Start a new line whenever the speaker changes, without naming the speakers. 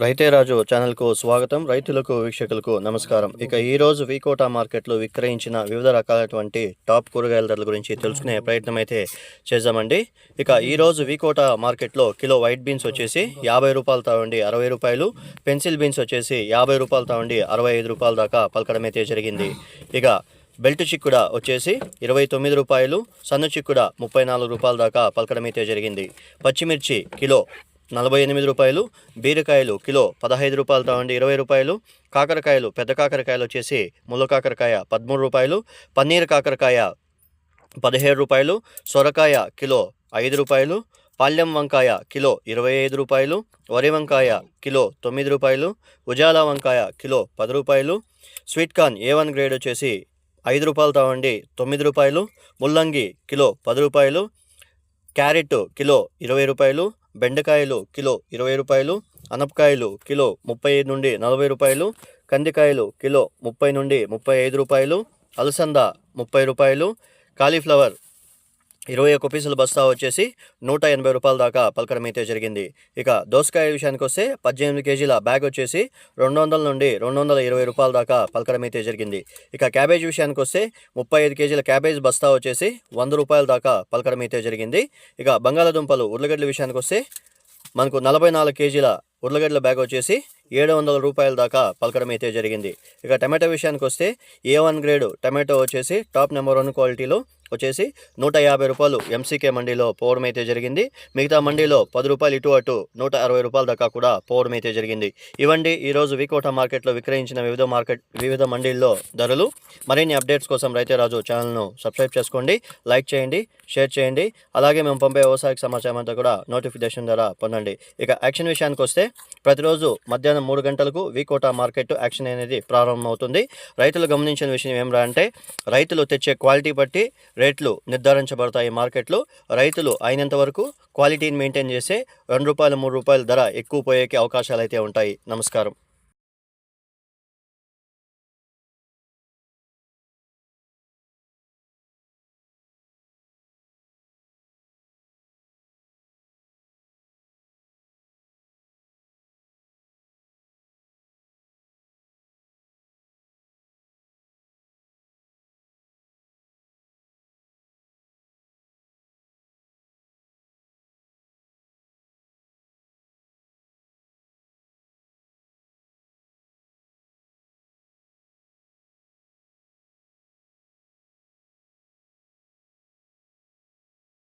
రైతే రాజు ఛానల్కు స్వాగతం. రైతులకు వీక్షకులకు నమస్కారం. ఇక ఈరోజు వీకోటా మార్కెట్లో విక్రయించిన వివిధ రకాలైనటువంటి టాప్ కూరగాయల ధరల గురించి తెలుసుకునే ప్రయత్నం అయితే చేద్దామండి. ఇక ఈరోజు వీకోటా మార్కెట్లో కిలో వైట్ బీన్స్ వచ్చేసి యాభై రూపాయలు తావండి అరవై రూపాయలు. పెన్సిల్ బీన్స్ వచ్చేసి యాభై రూపాయలు తావండి అరవై ఐదు రూపాయల దాకా పలకడం అయితే జరిగింది. ఇక బెల్ట్ చిక్కుడ వచ్చేసి ఇరవై తొమ్మిది రూపాయలు. సన్న చిక్కుడ ముప్పై నాలుగు రూపాయల దాకా పలకడం అయితే జరిగింది. పచ్చిమిర్చి కిలో నలభై ఎనిమిది రూపాయలు బీరకాయలు కిలో పదహైదు రూపాయలతో తావండి ఇరవై రూపాయలు. కాకరకాయలు పెద్ద కాకరకాయలు వచ్చేసి ముళ్ళ కాకరకాయ పదమూడు రూపాయలు. పన్నీర్ కాకరకాయ పదిహేడు రూపాయలు. సొరకాయ కిలో ఐదు రూపాయలు. పాల్యం వంకాయ కిలో ఇరవై ఐదు రూపాయలు. వరి వంకాయ కిలో తొమ్మిది రూపాయలు. ఉజాల వంకాయ కిలో పది రూపాయలు. Sweet corn A one grade వచ్చేసి ఐదు రూపాయలు తావండి తొమ్మిది రూపాయలు. ముల్లంగి కిలో పది రూపాయలు. క్యారెట్ కిలో ఇరవై రూపాయలు. బెండకాయలు కిలో ఇరవై రూపాయలు అనపకాయలు కిలో ముప్పై ఐదు నుండి నలభై రూపాయలు కందికాయలు కిలో ముప్పై నుండి ముప్పై ఐదు రూపాయలు అలసంద ముప్పై రూపాయలు కాలీఫ్లవర్ ఇరవై ఒక్క పీసుల బస్తా వచ్చేసి నూట ఎనభై రూపాయల దాకా పలకడం అయితే జరిగింది. ఇక దోసకాయ విషయానికి వస్తే పద్దెనిమిది కేజీల బ్యాగ్ వచ్చేసి రెండు వందల నుండి రెండు వందల ఇరవై రూపాయల దాకా పలకడం అయితే జరిగింది. ఇక క్యాబేజ్ విషయానికి వస్తే ముప్పై ఐదు కేజీల క్యాబేజ్ బస్తా వచ్చేసి వంద రూపాయల దాకా పలకడం అయితే జరిగింది. ఇక బంగాళాదుంపలు ఉర్లగడ్డల విషయానికి వస్తే మనకు నలభై నాలుగు కేజీల ఉర్లగడ్డల బ్యాగ్ వచ్చేసి ఏడు వందల రూపాయల దాకా పలకడం అయితే జరిగింది. ఇక టమాటో విషయానికి వస్తే ఏ వన్ గ్రేడ్ టమాటో వచ్చేసి టాప్ నెంబర్ వన్ క్వాలిటీలో వచ్చేసి నూట యాభై రూపాయలు ఎంసీకే మండీలో పోవడం అయితే జరిగింది. మిగతా మండీలో పది రూపాయలు ఇటు అటు నూట అరవై రూపాయల దాకా కూడా పోవడం అయితే జరిగింది. ఇవండి ఈరోజు వికోట మార్కెట్లో విక్రయించిన వివిధ మార్కెట్ వివిధ మండీల్లో ధరలు. మరిన్ని అప్డేట్స్ కోసం రైతే రాజు ఛానల్ను సబ్స్క్రైబ్ చేసుకోండి లైక్ చేయండి షేర్ చేయండి. అలాగే మేము పంపే వ్యవసాయ సమాచారం అంతా కూడా నోటిఫికేషన్ ద్వారా పొందండి. ఇక యాక్షన్ విషయానికి వస్తే ప్రతిరోజు మధ్యాహ్నం మూడు గంటలకు వికోట మార్కెట్ యాక్షన్ అనేది ప్రారంభమవుతుంది. రైతులు గమనించిన విషయం ఏమిరా అంటే రైతులు తెచ్చే క్వాలిటీ బట్టి రేట్లు నిర్ధారించబడతాయి. మార్కెట్లో రైతులు అయినంత వరకు క్వాలిటీని మెయింటైన్ చేసే రెండు రూపాయలు మూడు రూపాయల ధర ఎక్కువ పోయేకి అవకాశాలు అయితే ఉంటాయి. నమస్కారం.